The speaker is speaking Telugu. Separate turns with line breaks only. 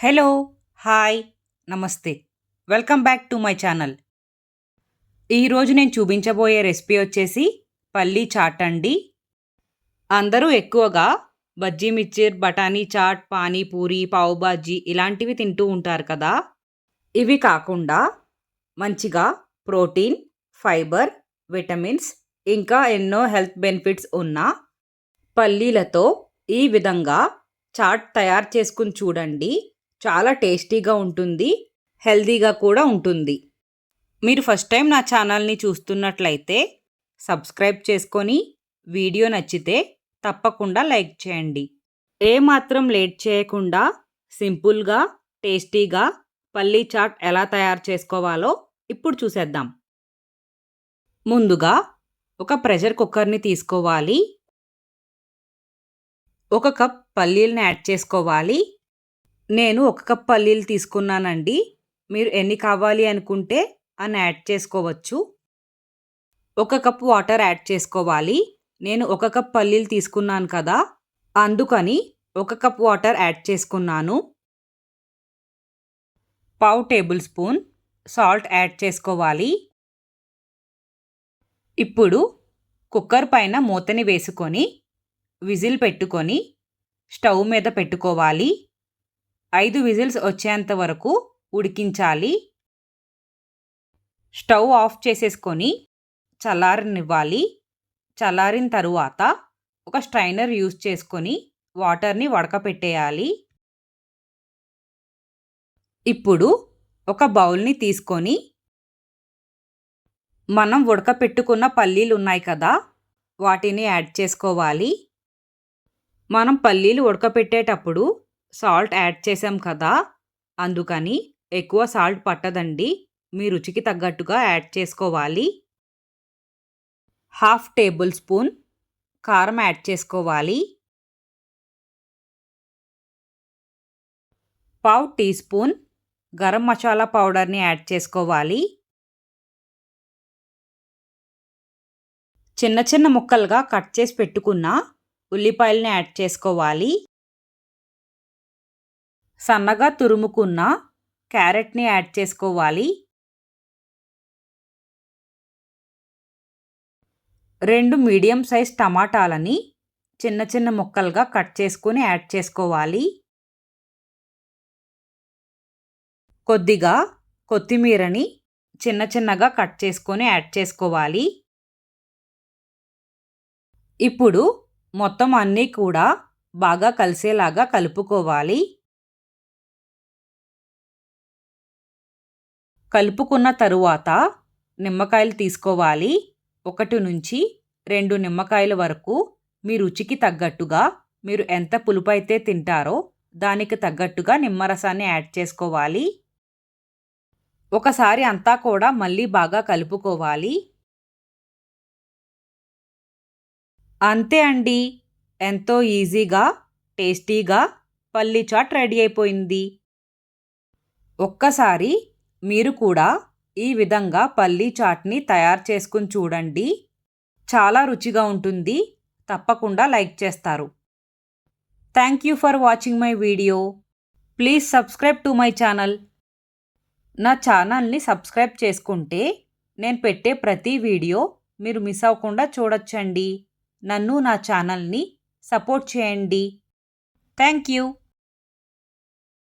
హలో హాయ్ నమస్తే. Welcome back to my channel. ఈరోజు నేను చూపించబోయే రెసిపీ వచ్చేసి పల్లీ చాట్ అండి. అందరూ ఎక్కువగా బజ్జీ మిర్చిర్ బఠానీ చాట్ పానీపూరి పావు బాజీ ఇలాంటివి తింటూ ఉంటారు కదా. ఇవి కాకుండా మంచిగా ప్రోటీన్ ఫైబర్ విటమిన్స్ ఇంకా ఎన్నో హెల్త్ బెనిఫిట్స్ ఉన్న పల్లీలతో ఈ విధంగా చాట్ తయారు చేసుకుని చూడండి. చాలా టేస్టీగా ఉంటుంది హెల్దీగా కూడా ఉంటుంది. మీరు ఫస్ట్ టైం నా ఛానల్ని చూస్తున్నట్లయితే సబ్స్క్రైబ్ చేసుకొని వీడియో నచ్చితే తప్పకుండా లైక్ చేయండి. ఏ మాత్రం లేట్ చేయకుండా సింపుల్గా టేస్టీగా పల్లీ చాట్ ఎలా తయారు చేసుకోవాలో ఇప్పుడు చూసేద్దాం. ముందుగా ఒక ప్రెషర్ కుక్కర్ని తీసుకోవాలి. ఒక కప్ పల్లీలను యాడ్ చేసుకోవాలి. నేను ఒక కప్ పల్లీలు తీసుకున్నానండి. మీరు ఎన్ని కావాలి అనుకుంటే అని యాడ్ చేసుకోవచ్చు. ఒక కప్ వాటర్ యాడ్ చేసుకోవాలి. నేను ఒక కప్ పల్లీలు తీసుకున్నాను కదా. అందుకని ఒక కప్ వాటర్ యాడ్ చేసుకున్నాను. పావు టేబుల్ స్పూన్ సాల్ట్ యాడ్ చేసుకోవాలి. ఇప్పుడు కుక్కర్ పైన మూతని వేసుకొని విజిల్ పెట్టుకొని స్టవ్ మీద పెట్టుకోవాలి. ఐదు విజిల్స్ వచ్చేంత వరకు ఉడికించాలి. స్టవ్ ఆఫ్ చేసేసుకొని చల్లారనివ్వాలి. చల్లారిన తరువాత ఒక స్ట్రైనర్ యూజ్ చేసుకొని వాటర్ని వడకపెట్టేయాలి. ఇప్పుడు ఒక బౌల్ని తీసుకొని మనం ఉడకపెట్టుకున్న పల్లీలు ఉన్నాయి కదా వాటిని యాడ్ చేసుకోవాలి. మనం పల్లీలు ఉడకపెట్టేటప్పుడు సాల్ట్ యాడ్ చేసాం కదా అందుకని ఎక్కువ సాల్ట్ పట్టదండి. మీ రుచికి తగ్గట్టుగా యాడ్ చేసుకోవాలి. హాఫ్ టేబుల్ స్పూన్ కారం యాడ్ చేసుకోవాలి. పావు టీ స్పూన్ గరం మసాలా పౌడర్ని యాడ్ చేసుకోవాలి. చిన్న చిన్న ముక్కలుగా కట్ చేసి పెట్టుకున్న ఉల్లిపాయలని యాడ్ చేసుకోవాలి. సన్నగా తురుముకున్న క్యారెట్ని యాడ్ చేసుకోవాలి. రెండు మీడియం సైజ్ టమాటాలని చిన్న చిన్న ముక్కలుగా కట్ చేసుకుని యాడ్ చేసుకోవాలి. కొద్దిగా కొత్తిమీరని చిన్న చిన్నగా కట్ చేసుకొని యాడ్ చేసుకోవాలి. ఇప్పుడు మొత్తం అన్నీ కూడా బాగా కలిసేలాగా కలుపుకోవాలి. కలుపుకున్న తరువాత నిమ్మకాయలు తీసుకోవాలి. ఒకటి నుంచి రెండు నిమ్మకాయల వరకు మీ రుచికి తగ్గట్టుగా మీరు ఎంత పులుపు అయితే తింటారో దానికి తగ్గట్టుగా నిమ్మరసాన్ని యాడ్ చేసుకోవాలి. ఒకసారి అంతా కూడా మళ్ళీ బాగా కలుపుకోవాలి. అంతే అండి. ఎంతో ఈజీగా టేస్టీగా పల్లీ చాట్ రెడీ అయిపోయింది. ఒక్కసారి మీరు కూడా ఈ విధంగా పల్లీ చాట్ని తయారు చేసుకుని చూడండి. చాలా రుచిగా ఉంటుంది. తప్పకుండా లైక్ చేస్తారు. Thank you for watching my video please subscribe to my channel నా ఛానల్ని సబ్స్క్రైబ్ చేసుకుంటే నేను పెట్టే ప్రతి వీడియో మీరు మిస్ అవ్వకుండా చూడొచ్చండి. నన్ను నా ఛానల్ని సపోర్ట్ చేయండి. Thank you